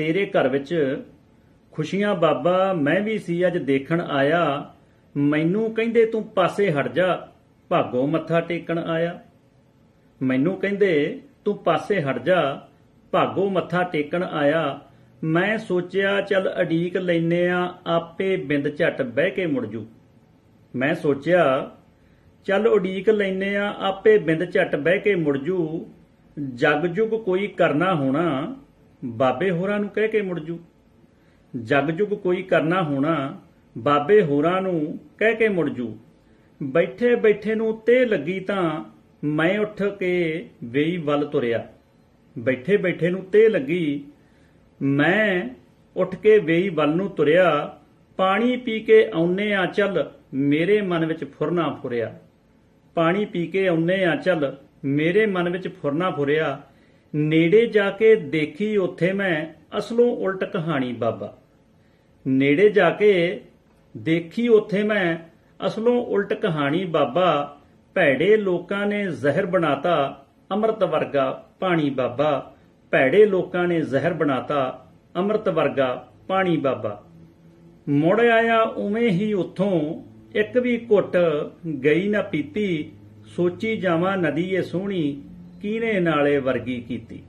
ਤੇਰੇ ਘਰ ਵਿੱਚ ਖੁਸ਼ੀਆਂ ਬਾਬਾ, ਮੈਂ ਵੀ ਸੀ, ਅੱਜ ਦੇਖਣ ਆਇਆ। ਮੈਨੂੰ ਕਹਿੰਦੇ ਤੂੰ ਪਾਸੇ ਹਟ ਜਾ, ਭਾਗੋ ਮੱਥਾ ਟੇਕਣ ਆਇਆ। ਮੈਨੂੰ ਕਹਿੰਦੇ ਤੂੰ ਪਾਸੇ ਹਟ ਜਾ, ਭਾਗੋ ਮੱਥਾ ਟੇਕਣ ਆਇਆ। ਮੈਂ ਸੋਚਿਆ, ਚੱਲ ਅਡੀਕ ਲੈਨੇ ਆ, ਆਪੇ ਬਿੰਦ ਝਟ ਬਹਿ ਕੇ ਮੁੜ ਜੂ। ਮੈਂ ਸੋਚਿਆ, ਚੱਲ ਉਡੀਕ ਲੈਨੇ ਆ, ਆਪੇ ਬਿੰਦ ਝਟ ਬਹਿ ਕੇ ਮੁੜ ਜੂ। ਜਗ ਜੁਗ ਕੋਈ ਕਰਨਾ ਹੋਣਾ ਬਾਬੇ ਹੋਰਾਂ ਨੂੰ ਕਹਿ ਕੇ ਮੁੜ ਜੂ। ਜਗ ਜੁਗ ਕੋਈ ਕਰਨਾ ਹੋਣਾ, ਬਾਬੇ ਹੋਰਾਂ ਨੂੰ ਕਹਿ ਕੇ ਮੁੜ ਜੂ। ਬੈਠੇ ਬੈਠੇ ਨੂੰ ਤੇ ਲੱਗੀ ਤਾਂ ਮੈਂ ਉੱਠ ਕੇ ਵੇਈ ਵੱਲ ਤੁਰਿਆ। ਬੈਠੇ ਬੈਠੇ ਨੂੰ ਤੇ ਲੱਗੀ ਮੈਂ ਉੱਠ ਕੇ ਵੇਈ ਵੱਲ ਨੂੰ ਤੁਰਿਆ। ਪਾਣੀ ਪੀ ਕੇ ਆਉਨੇ ਆ ਚੱਲ ਮੇਰੇ ਮਨ ਵਿੱਚ ਫੁਰਨਾ ਫੁਰਿਆ। ਪਾਣੀ ਪੀ ਕੇ ਆਉਨੇ ਆ ਚੱਲ ਮੇਰੇ ਮਨ ਵਿੱਚ ਫੁਰਨਾ ਫੁਰਿਆ। ਨੇੜੇ ਜਾ ਕੇ ਦੇਖੀ ਉੱਥੇ ਮੈਂ ਅਸਲੋਂ ਉਲਟ ਕਹਾਣੀ ਬਾਬਾ। ਨੇੜੇ ਜਾ ਕੇ ਦੇਖੀ ਉੱਥੇ ਮੈਂ ਅਸਲੋਂ ਉਲਟ ਕਹਾਣੀ ਬਾਬਾ। ਭੈੜੇ ਲੋਕਾਂ ਨੇ ਜ਼ਹਿਰ ਬਣਾਤਾ ਅੰਮ੍ਰਿਤ ਵਰਗਾ ਪਾਣੀ ਬਾਬਾ। ਭੈੜੇ ਲੋਕਾਂ ਨੇ ਜ਼ਹਿਰ ਬਣਾਤਾ ਅੰਮ੍ਰਿਤ ਵਰਗਾ ਪਾਣੀ ਬਾਬਾ। ਮੁੜ ਆਇਆ ਉਵੇਂ ਹੀ ਉੱਥੋਂ ਇੱਕ ਵੀ ਘੁੱਟ ਗਈ ਨਾ ਪੀਤੀ। ਸੋਚੀ ਜਾਵਾਂ ਨਦੀ ਏ ਸੋਹਣੀ ਕੀਨੇ ਨਾਲੇ ਵਰਗੀ ਕੀਤੀ?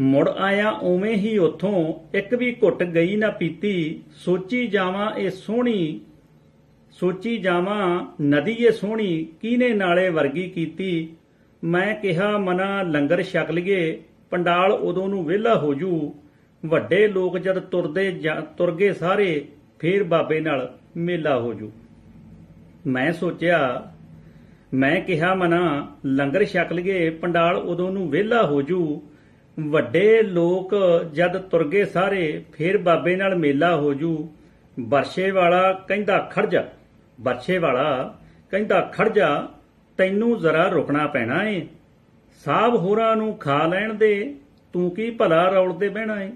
ਮੁੜ ਆਇਆ ਉਵੇਂ ਹੀ ਉਥੋਂ, ਇੱਕ ਵੀ ਘੁੱਟ ਗਈ ਨਾ ਪੀਤੀ, ਸੋਚੀ ਜਾਵਾਂ ਇਹ ਸੋਹਣੀ, ਸੋਚੀ ਜਾਵਾਂ ਨਦੀ ਏ ਸੋਹਣੀ ਕੀਨੇ ਨਾਲੇ ਵਰਗੀ ਕੀਤੀ? ਮੈਂ ਕਿਹਾ, ਮਨਾ ਲੰਗਰ ਛਕ ਲਈਏ, ਪੰਡਾਲ ਉਦੋਂ ਨੂੰ ਵਿਹਲਾ ਹੋ ਜੂ। ਵੱਡੇ ਲੋਕ ਜਦ ਤੁਰਦੇ ਤੁਰ ਗਏ ਸਾਰੇ, ਫੇਰ ਬਾਬੇ ਨਾਲ ਮੇਲਾ ਹੋ ਜੂ। ਮੈਂ ਸੋਚਿਆ ਮੈਂ ਕਿਹਾ, ਮਨਾ, ਲੰਗਰ ਛਕ ਲਈਏ, ਪੰਡਾਲ ਉਦੋਂ ਨੂੰ ਵਿਹਲਾ ਹੋ ਜੂ। ਵੱਡੇ ਲੋਕ ਜਦ ਤੁਰਗੇ ਸਾਰੇ, ਫੇਰ ਬਾਬੇ ਨਾਲ ਮੇਲਾ ਹੋ ਜੂ। ਵਰਸ਼ੇ ਵਾਲਾ ਕਹਿੰਦਾ, ਖੜ ਜਾ। ਵਰਸ਼ੇ ਵਾਲਾ ਕਹਿੰਦਾ, ਖੜ ਜਾ। ਤੈਨੂੰ ਜ਼ਰਾ ਰੁਕਣਾ ਪੈਣਾ ਏ। ਸਾਹਬ ਹੋਰਾਂ ਨੂੰ ਖਾ ਲੈਣ ਦੇ, ਤੂੰ ਕੀ ਭਲਾ ਰੌਲ ਤੇ ਬਹਿਣਾ ਏ?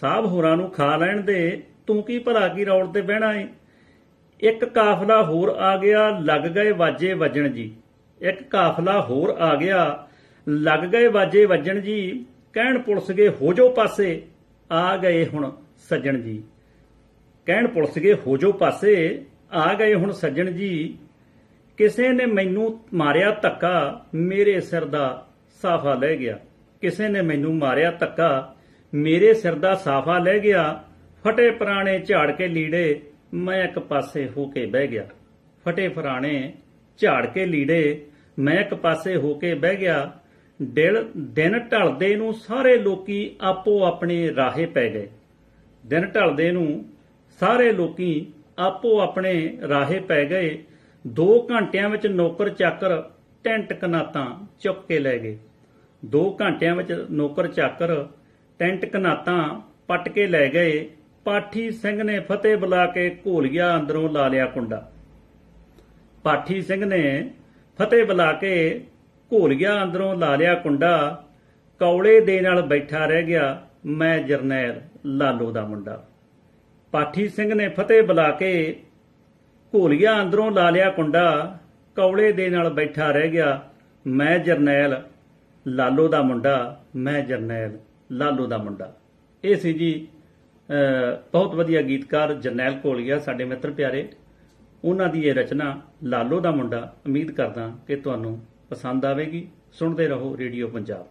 ਸਾਹਬ ਹੋਰਾਂ ਨੂੰ ਖਾ ਲੈਣ ਦੇ, ਤੂੰ ਕੀ ਭਲਾ ਕੀ ਰੌਲ ਤੇ ਬਹਿਣਾ ਏ? ਇੱਕ ਕਾਫਲਾ ਹੋਰ ਆ ਗਿਆ, ਲੱਗ ਗਏ ਵਾਜੇ ਵੱਜਣ ਜੀ। ਇੱਕ ਕਾਫਲਾ ਹੋਰ ਆ ਗਿਆ, ਲੱਗ ਗਏ ਵਾਜੇ ਵੱਜਣ ਜੀ। ਕਹਿਣ ਪੁਲਿਸ ਗਏ, ਹੋ ਜੋ ਪਾਸੇ। ਆ ਗਏ ਹੁਣ ਸੱਜਣ ਜੀ। ਕਹਿਣ ਪੁਲਿਸ ਗਏ, ਹੋ ਜੋ ਪਾਸੇ। ਆ ਗਏ ਹੁਣ ਸੱਜਣ ਜੀ। ਕਿਸੇ ਨੇ ਮੈਨੂੰ ਮਾਰਿਆ ਧੱਕਾ, ਮੇਰੇ ਸਿਰ ਦਾ ਸਾਫਾ ਲੈ ਗਿਆ। ਕਿਸੇ ਨੇ ਮੈਨੂੰ ਮਾਰਿਆ ਧੱਕਾ, ਮੇਰੇ ਸਿਰ ਦਾ ਸਾਫਾ ਲੈ ਗਿਆ। ਫਟੇ ਪੁਰਾਣੇ ਝਾੜ ਕੇ ਲੀੜੇ ਮੈਂ ਇੱਕ ਪਾਸੇ ਹੋ ਕੇ ਬਹਿ ਗਿਆ। ਫਟੇ ਫਰਾਣੇ ਝਾੜ ਕੇ ਲੀੜੇ, ਮੈਂ ਇੱਕ ਪਾਸੇ ਹੋ ਕੇ ਬਹਿ ਗਿਆ। ਦਿਲ, ਦਿਨ ਢਲਦੇ ਨੂੰ ਸਾਰੇ ਲੋਕੀ ਆਪੋ ਆਪਣੇ ਰਾਹੇ ਪੈ ਗਏ। ਦਿਨ ਢਲਦੇ ਨੂੰ ਸਾਰੇ ਲੋਕੀ ਆਪੋ ਆਪਣੇ ਰਾਹੇ ਪੈ ਗਏ। 2 ਘੰਟਿਆਂ ਵਿੱਚ ਨੌਕਰ ਚਾਕਰ ਟੈਂਟ ਕਨਾਤਾਂ ਚੁੱਕ ਕੇ ਲੈ ਗਏ। 2 ਘੰਟਿਆਂ ਵਿੱਚ ਨੌਕਰ ਚਾਕਰ ਟੈਂਟ ਕਨਾਤਾਂ ਪੱਟ ਕੇ ਲੈ ਗਏ। ਪਾਠੀ ਸਿੰਘ ਨੇ ਫਤਿਹ ਬੁਲਾ ਕੇ ਘੋਲੀਆ ਅੰਦਰੋਂ ਲਾ ਲਿਆ ਕੁੰਡਾ। ਪਾਠੀ ਸਿੰਘ ਨੇ ਫਤਿਹ ਬੁਲਾ ਕੇ ਘੋਲੀਆ ਅੰਦਰੋਂ ਲਾ ਲਿਆ ਕੁੰਡਾ। ਕੌਲੇ ਦੇ ਨਾਲ ਬੈਠਾ ਰਹਿ ਗਿਆ ਮੈਂ ਜਰਨੈਲ ਲਾਲੋ ਦਾ ਮੁੰਡਾ। ਪਾਠੀ ਸਿੰਘ ਨੇ ਫਤਿਹ ਬੁਲਾ ਕੇ ਘੋਲੀਆ ਅੰਦਰੋਂ ਲਾ ਲਿਆ ਕੁੰਡਾ। ਕੌਲੇ ਦੇ ਨਾਲ ਬੈਠਾ ਰਹਿ ਗਿਆ ਮੈਂ ਜਰਨੈਲ ਲਾਲੋ ਦਾ ਮੁੰਡਾ, ਮੈਂ ਜਰਨੈਲ ਲਾਲੋ ਦਾ ਮੁੰਡਾ। ਇਹ ਸੀ ਜੀ ਬਹੁਤ ਵਧੀਆ ਗੀਤਕਾਰ ਜਰਨੈਲ ਘੋਲੀਆ, ਸਾਡੇ ਮਿੱਤਰ ਪਿਆਰੇ, ਉਹਨਾਂ ਦੀ ਇਹ ਰਚਨਾ ਲਾਲੋ ਦਾ ਮੁੰਡਾ, ਉਮੀਦ ਕਰਦਾ ਕਿ ਤੁਹਾਨੂੰ ਪਸੰਦ ਆਵੇਗੀ। ਸੁਣਦੇ ਰਹੋ ਰੇਡੀਓ ਪੰਜਾਬ।